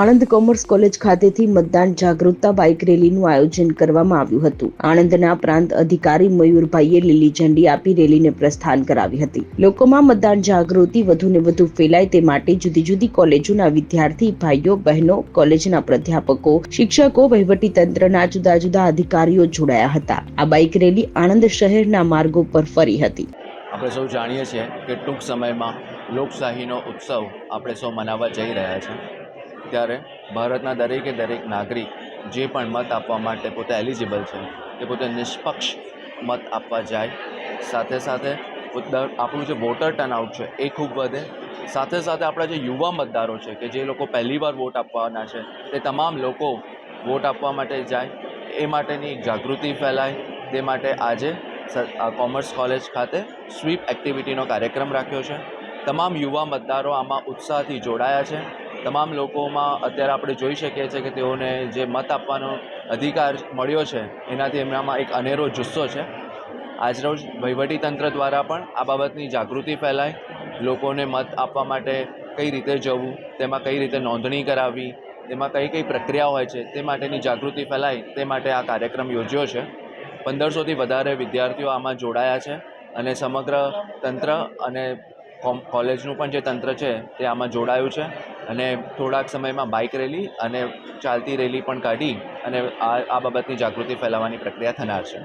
Anand commerce college ખાતેથી મતદાન જાગૃતતા બાઇક રેલીનું આયોજન કરવામાં આવ્યું હતું. આણંદના પ્રાંત અધિકારી મયુરભાઈએ લીલી ઝંડી આપી રેલીને પ્રસ્થાન કરાવી હતી. લોકોમાં મતદાન જાગૃતિ વધુને વધુ ફેલાય તે માટે જુદી જુદી કોલેજોના વિદ્યાર્થી, ભાઈઓ, બહેનો, કોલેજના પ્રાધ્યાપકો, શિક્ષકો, વહીવટી તંત્રના જુદા જુદા અધિકારીઓ જોડાયા હતા. આ બાઇક રેલી આણંદ શહેરના માર્ગો પર ફરી હતી. આપણે સૌ જાણીએ છીએ કે ટૂંક સમયમાં લોકશાહીનો ઉત્સવ આપણે સૌ મનાવવા જઈ રહ્યા છે ત્યારે ભારતના દરેકે દરેક નાગરિક જે પણ મત આપવા માટે પોતે એલિજિબલ છે તે પોતે નિષ્પક્ષ મત આપવા જાય. સાથે સાથે આપણું જે વોટર ટર્નઆઉટ છે એ ખૂબ વધે. સાથે સાથે આપણા જે યુવા મતદારો છે કે જે લોકો પહેલીવાર વોટ આપવાના છે, તે તમામ લોકો વોટ આપવા માટે જાય. એ માટેની જાગૃતિ ફેલાય. તે માટે આજે કોમર્સ કોલેજ ખાતે સ્વીપ એક્ટિવિટીનો કાર્યક્રમ રાખ્યો છે. તમામ યુવા મતદારો આમાં ઉત્સાહથી જોડાયા છે. તમામ લોકોમાં અત્યારે આપણે જોઈ શકીએ છીએ કે તેઓને જે મત આપવાનો અધિકાર મળ્યો છે, એનાથી એમનામાં એક અનેરો જુસ્સો છે. આજરોજ વહીવટીતંત્ર દ્વારા પણ આ બાબતની જાગૃતિ ફેલાય લોકોને મત આપવા માટે કઈ રીતે જવું, તેમાં કઈ રીતે નોંધણી કરાવવી, તેમાં કઈ કઈ પ્રક્રિયા હોય છે, તે માટેની જાગૃતિ ફેલાય તે માટે આ કાર્યક્રમ યોજ્યો છે. પંદરસોથી વધારે વિદ્યાર્થીઓ આમાં જોડાયા છે અને સમગ્ર તંત્ર અને કોલેજનું પણ જે તંત્ર છે તે આમાં જોડાયું છે અને થોડાક સમયમાં બાઇક રેલી અને ચાલતી રેલી પણ કાઢી અને આ આ બાબતની જાગૃતિ ફેલાવવાની પ્રક્રિયા થનાર છે.